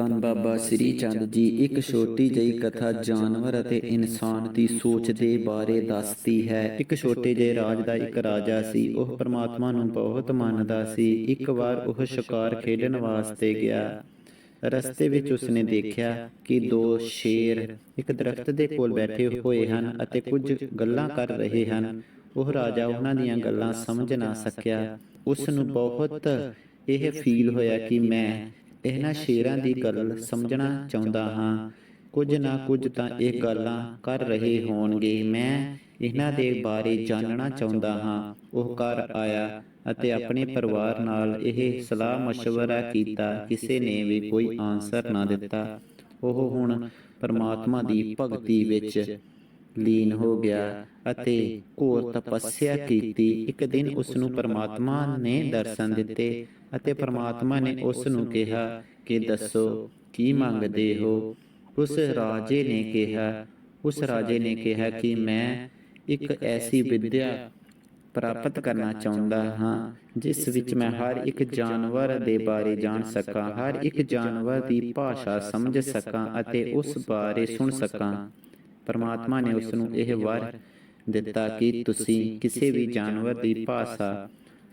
ਧੰਨ ਬਾਬਾ ਸ੍ਰੀ ਚੰਦ ਜੀ, ਇੱਕ ਛੋਟੀ ਜਿਹੀ ਕਥਾ ਜਾਨਵਰ ਅਤੇ ਇਨਸਾਨ ਦੀ ਸੋਚ ਦੇ ਬਾਰੇ ਦੱਸਦੀ ਹੈ। ਇੱਕ ਛੋਟੇ ਜਿਹੇ ਰਾਜ ਦਾ ਇੱਕ ਰਾਜਾ ਸੀ, ਉਹ ਪਰਮਾਤਮਾ ਨੂੰ ਬਹੁਤ ਮੰਨਦਾ ਸੀ। ਇੱਕ ਵਾਰ ਉਹ ਸ਼ਿਕਾਰ ਖੇਡਣ ਵਾਸਤੇ ਗਿਆ। ਰਸਤੇ ਵਿੱਚ ਉਸਨੇ ਦੇਖਿਆ ਕਿ ਦੋ ਸ਼ੇਰ ਇੱਕ ਦਰਖਤ ਦੇ ਕੋਲ ਬੈਠੇ ਹੋਏ ਹਨ ਅਤੇ ਕੁਝ ਗੱਲਾਂ ਕਰ ਰਹੇ ਹਨ। ਉਹ ਰਾਜਾ ਉਹਨਾਂ ਦੀਆਂ ਗੱਲਾਂ ਸਮਝ ਨਾ ਸਕਿਆ। ਉਸ ਨੂੰ ਬਹੁਤ ਇਹ ਫੀਲ ਹੋਇਆ ਕਿ ਮੈਂ ਇਹਨਾਂ ਸ਼ੇਰਾਂ ਦੀ ਗੱਲ ਸਮਝਣਾ ਚਾਹੁੰਦਾ ਹਾਂ। ਕੁਝ ਨਾ ਕੁਝ ਤਾਂ ਇਹ ਗੱਲਾਂ ਕਰ ਰਹੇ ਹੋਣਗੇ। ਮੈਂ ਇਹਨਾਂ ਦੇ ਬਾਰੇ ਜਾਣਨਾ ਚਾਹੁੰਦਾ ਹਾਂ। ਉਹ ਘਰ ਆਇਆ ਅਤੇ ਆਪਣੇ ਪਰਿਵਾਰ ਨਾਲ ਇਹ ਸਲਾਹ مشਵਰਾ ਕੀਤਾ। ਕਿਸੇ ਨੇ ਵੀ ਕੋਈ ਆਨਸਰ ਨਾ ਦਿੱਤਾ। ਉਹ ਹੁਣ ਪਰਮਾਤਮਾ ਦੀ ਭਗਤੀ ਵਿੱਚ ਲੀਨ ਹੋ ਗਿਆ ਅਤੇ ਘੋਰ ਤਪੱਸਿਆ ਕੀਤੀ। ਇੱਕ ਦਿਨ ਉਸ ਨੂੰ ਪਰਮਾਤਮਾ ਨੇ ਦਰਸ਼ਨ ਦਿੱਤੇ ਅਤੇ ਪਰਮਾਤਮਾ ਨੇ ਉਸ ਨੂੰ ਕਿਹਾ ਕਿ ਦੱਸੋ, ਕੀ ਮੰਗਦੇ ਹੋ? ਉਸ ਰਾਜੇ ਨੇ ਕਿਹਾ, ਉਸ ਰਾਜੇ ਨੇ ਕਿਹਾ ਕਿ ਮੈਂ ਇੱਕ ਐਸੀ ਵਿਦਿਆ ਪ੍ਰਾਪਤ ਕਰਨਾ ਚਾਹੁੰਦਾ ਹਾਂ, ਜਿਸ ਵਿੱਚ ਮੈਂ ਹਰ ਇੱਕ ਜਾਨਵਰ ਦੇ ਬਾਰੇ ਜਾਣ ਸਕਾਂ, ਹਰ ਇੱਕ ਜਾਨਵਰ ਦੀ ਭਾਸ਼ਾ ਸਮਝ ਸਕਾਂ ਅਤੇ ਉਸ ਬਾਰੇ ਸੁਣ ਸਕਾਂ। ਪਰਮਾਤਮਾ ਨੇ ਉਸ ਨੂੰ ਇਹ ਵਰ ਦਿੱਤਾ ਕਿ ਤੁਸੀਂ ਕਿਸੇ ਵੀ ਜਾਨਵਰ ਦੀ ਭਾਸ਼ਾ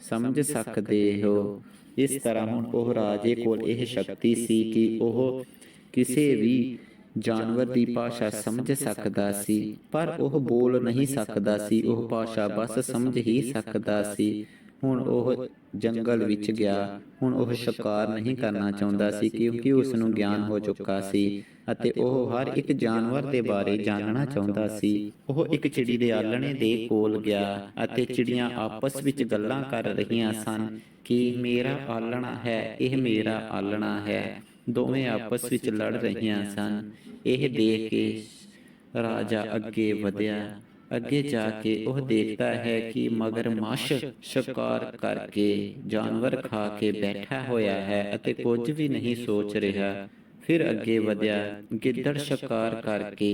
ਸਮਝ ਸਕਦੇ ਹੋ। ਇਸ ਤਰ੍ਹਾਂ ਹੁਣ ਉਹ ਰਾਜੇ ਕੋਲ ਇਹ ਸ਼ਕਤੀ ਸੀ ਕਿ ਉਹ ਕਿਸੇ ਵੀ ਜਾਨਵਰ ਦੀ ਭਾਸ਼ਾ ਸਮਝ ਸਕਦਾ ਸੀ, ਪਰ ਉਹ ਬੋਲ ਨਹੀਂ ਸਕਦਾ ਸੀ, ਉਹ ਭਾਸ਼ਾ ਬਸ ਸਮਝ ਹੀ ਸਕਦਾ ਸੀ। ਹੁਣ ਉਹ ਜੰਗਲ ਵਿੱਚ ਗਿਆ। ਹੁਣ ਉਹ ਸ਼ਿਕਾਰ ਨਹੀਂ ਕਰਨਾ ਚਾਹੁੰਦਾ ਸੀ ਕਿਉਂਕਿ ਉਸ ਨੂੰ ਗਿਆਨ ਹੋ ਚੁੱਕਾ ਸੀ ਅਤੇ ਉਹ ਹਰ ਇੱਕ ਜਾਨਵਰ ਦੇ ਬਾਰੇ ਜਾਣਨਾ ਚਾਹੁੰਦਾ ਸੀ। ਉਹ ਇੱਕ ਚਿੜੀ ਦੇ ਆਲਣੇ ਦੇ ਕੋਲ ਗਿਆ ਅਤੇ ਚਿੜੀਆਂ ਆਪਸ ਵਿੱਚ ਗੱਲਾਂ ਕਰ ਰਹੀਆਂ ਸਨ ਕਿ ਮੇਰਾ ਆਲਣਾ ਹੈ ਇਹ ਮੇਰਾ ਆਲਣਾ ਹੈ। ਦੋਵੇਂ ਆਪਸ ਵਿੱਚ ਲੜ ਰਹੀਆਂ ਸਨ। ਇਹ ਦੇਖ ਕੇ ਰਾਜਾ ਅੱਗੇ ਵਧਿਆ। ਅੱਗੇ ਜਾ ਕੇ ਉਹ ਦੇਖਦਾ ਹੈ ਕਿ ਮਗਰਮੱਛ ਸ਼ਿਕਾਰ ਕਰਕੇ ਜਾਨਵਰ ਖਾ ਕੇ ਬੈਠਾ ਹੋਇਆ ਹੈ ਅਤੇ ਕੁਝ ਵੀ ਨਹੀਂ ਸੋਚ ਰਿਹਾ। ਫਿਰ ਅੱਗੇ ਵਧਿਆ ਗਿੱਦੜ ਸ਼ਿਕਾਰ ਕਰਕੇ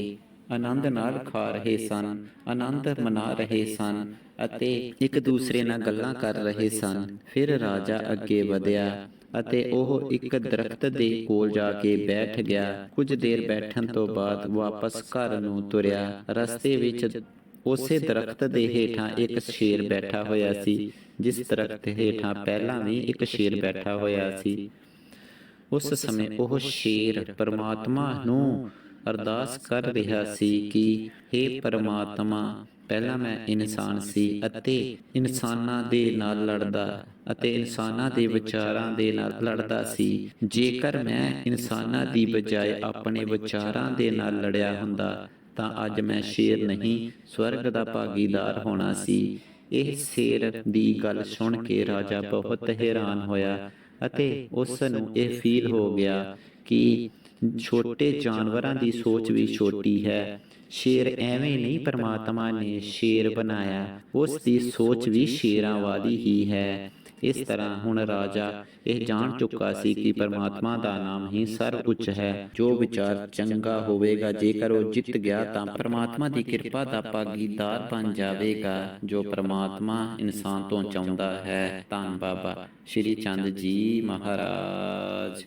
ਆਨੰਦ ਨਾਲ ਖਾ ਰਹੇ ਸਨ ਆਨੰਦ ਮਨਾ ਰਹੇ ਸਨ ਅਤੇ ਇੱਕ ਦੂਸਰੇ ਨਾਲ ਗੱਲਾਂ ਕਰ ਰਹੇ ਸਨ। ਫਿਰ ਰਾਜਾ ਅੱਗੇ ਵਧਿਆ ਅਤੇ ਉਹ ਇੱਕ ਦਰਖਤ ਦੇ ਕੋਲ ਜਾ ਕੇ ਬੈਠ ਗਿਆ। ਕੁਝ ਦੇਰ ਬੈਠਣ ਤੋਂ ਬਾਅਦ ਵਾਪਸ ਘਰ ਨੂੰ ਤੁਰਿਆ। ਰਸਤੇ ਵਿੱਚ ਉਸੇ ਦਰਖਤ ਦੇ ਹੇਠਾਂ ਇੱਕ ਸ਼ੇਰ ਬੈਠਾ ਹੋਇਆ ਸੀ ਜਿਸ ਦਰਖਤ ਹੇਠਾਂ ਪਹਿਲਾਂ ਵੀ ਇੱਕ ਸ਼ੇਰ ਬੈਠਾ ਹੋਇਆ ਸੀ। ਉਸ ਸਮੇਂ ਉਹ ਸ਼ੇਰ ਪਰਮਾਤਮਾ ਨੂੰ ਅਰਦਾਸ ਕਰ ਰਿਹਾ ਸੀ ਕਿ हे ਪਰਮਾਤਮਾ ਪਹਿਲਾਂ ਮੈਂ ਇਨਸਾਨ ਸੀ ਅਤੇ ਇਨਸਾਨਾਂ ਦੇ ਨਾਲ ਲੜਦਾ ਅਤੇ ਇਨਸਾਨਾਂ ਦੇ ਵਿਚਾਰਾਂ ਦੇ ਨਾਲ ਲੜਦਾ ਸੀ। ਜੇਕਰ ਮੈਂ ਇਨਸਾਨਾਂ ਦੀ ਬਜਾਏ ਆਪਣੇ ਵਿਚਾਰਾਂ ਦੇ ਨਾਲ ਲੜਿਆ ਹੁੰਦਾ ਤਾਂ ਅੱਜ ਮੈਂ ਸ਼ੇਰ ਨਹੀਂ, ਸਵਰਗ ਦਾ ਭਾਗੀਦਾਰ ਹੋਣਾ ਸੀ। ਇਹ ਸ਼ੇਰ ਦੀ ਗੱਲ ਸੁਣ ਕੇ ਰਾਜਾ ਬਹੁਤ ਹੈਰਾਨ ਹੋਇਆ ਅਤੇ ਉਸ ਨੂੰ ਇਹ ਫੀਲ ਹੋ ਗਿਆ ਕਿ ਛੋਟੇ ਜਾਨਵਰਾਂ ਦੀ ਸੋਚ ਵੀ ਛੋਟੀ ਹੈ। ਸ਼ੇਰ ਐਵੇਂ ਨਹੀਂ ਪਰਮਾਤਮਾ ਨੇ ਸ਼ੇਰ ਬਣਾਇਆ, ਉਸ ਦੀ ਸੋਚ ਵੀ ਸ਼ੇਰਾਂ ਵਾਲੀ ਹੀ ਹੈ। ਇਸ ਤਰ੍ਹਾਂ ਹੁਣ ਰਾਜਾ ਇਹ ਜਾਣ ਚੁੱਕਾ ਸੀ ਕਿ ਪਰਮਾਤਮਾ ਦਾ ਨਾਮ ਹੀ ਸਰਵ ਉੱਚ ਹੈ। ਜੋ ਵਿਚਾਰ ਚੰਗਾ ਹੋਵੇਗਾ, ਜੇਕਰ ਉਹ ਜਿੱਤ ਗਿਆ ਤਾਂ ਪਰਮਾਤਮਾ ਦੀ ਕਿਰਪਾ ਦਾ ਭਾਗੀਦਾਰ ਬਣ ਜਾਵੇਗਾ। ਜੋ ਪਰਮਾਤਮਾ ਇਨਸਾਨ ਤੋਂ ਚਾਹੁੰਦਾ ਹੈ, ਧੰਨ ਬਾਬਾ। ਸ਼੍ਰੀ ਚੰਦ ਜੀ ਮਹਾਰਾਜ।